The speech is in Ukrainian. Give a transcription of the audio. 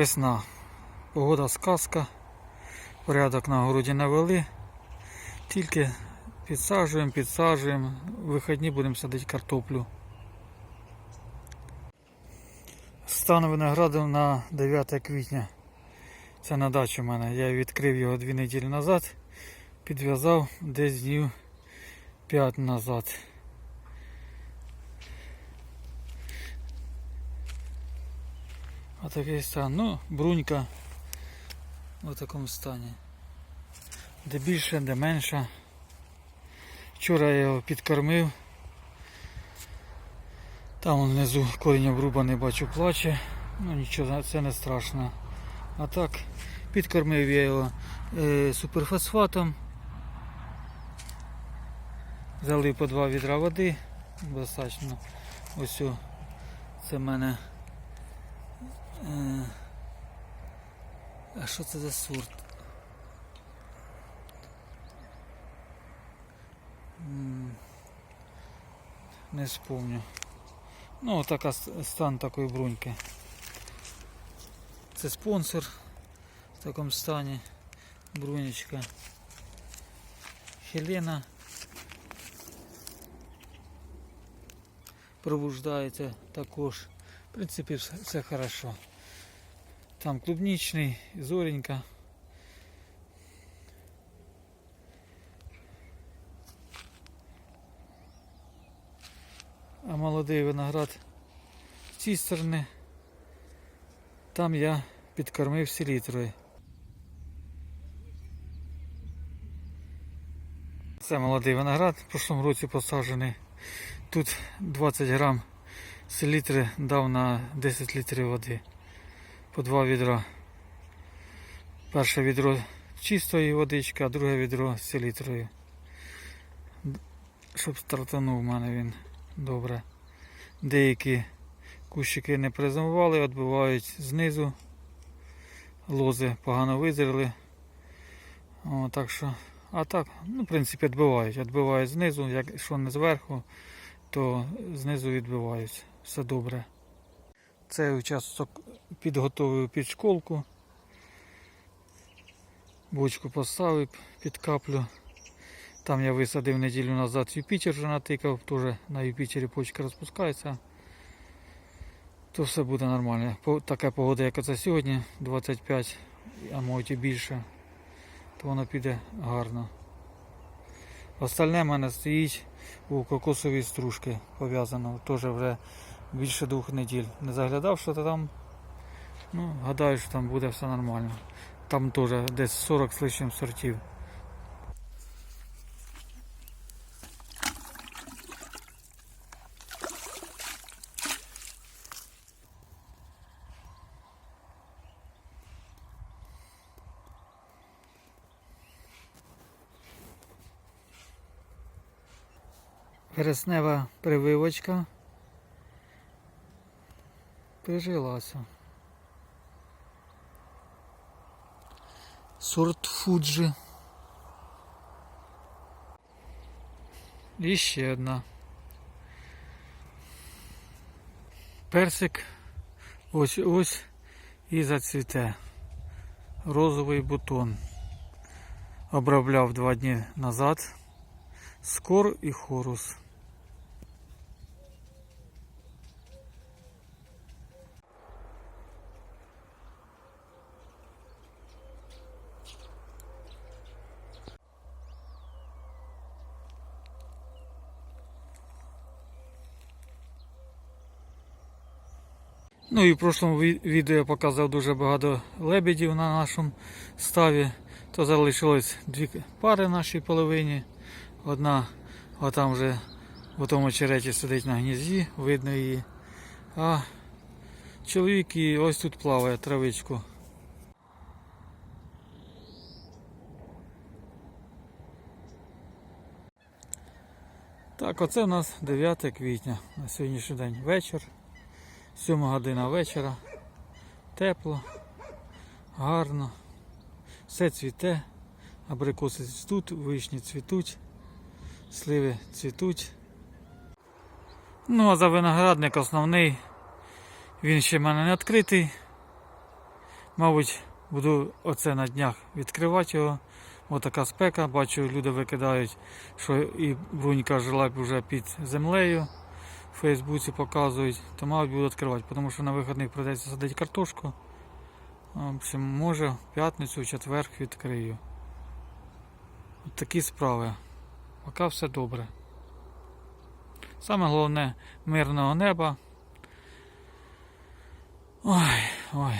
Весна. Погода сказка. Порядок на городі навели. Тільки підсаджуємо, підсаджуємо. Вихідні будемо садити картоплю. Стан винограду на 9 квітня. Це на дачі в мене. Я відкрив його дві неділі назад, підв'язав десь днів 5 назад. А такий стан. Ну, брунька в такому стані. Де більше, де менше. Вчора я його підкормив. Там внизу корінь обрубаний, бачу, плаче. Ну нічого, це не страшно. А так, підкормив я його е, суперфосфатом. Залив по два відра води. Достатньо. Ось це в мене. Е, а що це за сорт? Не спомню. Ну, така стан такої бруньки. Це спонсор в такому стані. Брунечка. Хелена. Пробуждається також. В принципі, все хорошо. Там клубничний, зоренька. А молодий виноград з. Там я підкормив селітрою. Це молодий виноград, в прошлому році посаджений. Тут 20 грам селітри дав на 10 літрів води. По два відра. Перше відро чистої водички, а друге відро з селітрою. Щоб стартанув у мене він добре. Деякі кущики не призимували, відбивають знизу. Лози погано визріли. О, так що, а так, ну, в принципі, відбивають. Відбивають знизу, якщо не зверху, то знизу відбивають. Все добре. Цей участок підготовив під школку. Бочку поставив під каплю. Там я висадив неділю назад Юпітер вже натикав, теж на Юпітері почка розпускається. То все буде нормально. Така погода, як це сьогодні, 25, а може і більше, то воно піде гарно. Остальне в мене стоїть у кокосовій стружки пов'язано, теж вже більше двох неділь. Не заглядав, що то там. Ну, гадаю, що там буде все нормально. Там теж десь 40 з лишнім сортів. Вереснева прививочка прижилася. Сорт Фуджи. І ще одна. Персик ось ось і зацвіте. Розовий бутон. Обробляв два дні назад. Скор і хорус. Ну і в прошлому відео я показав дуже багато лебедів на нашому ставі. То залишилось дві пари нашій половині. Одна отам вже в тому очереті сидить на гнізді, видно її. А чоловік і ось тут плаває травичку. Так, оце у нас 9 квітня на сьогоднішній день вечір. 7 година вечора. Тепло, гарно. Все цвіте, абрикоси цвітуть, вишні цвітуть, сливи цвітуть. Ну а за виноградник основний, він ще в мене не відкритий. Мабуть, буду оце на днях відкривати його. Ось така спека. Бачу, люди викидають, що і брунька жила б вже під землею. В Фейсбуці показують, то мабуть буду відкривати, тому що на вихідних придеться садити картошку. В общем, може, в п'ятницю, в четвер відкрию. От такі справи. Поки все добре. Саме головне мирного неба. Ой, ой.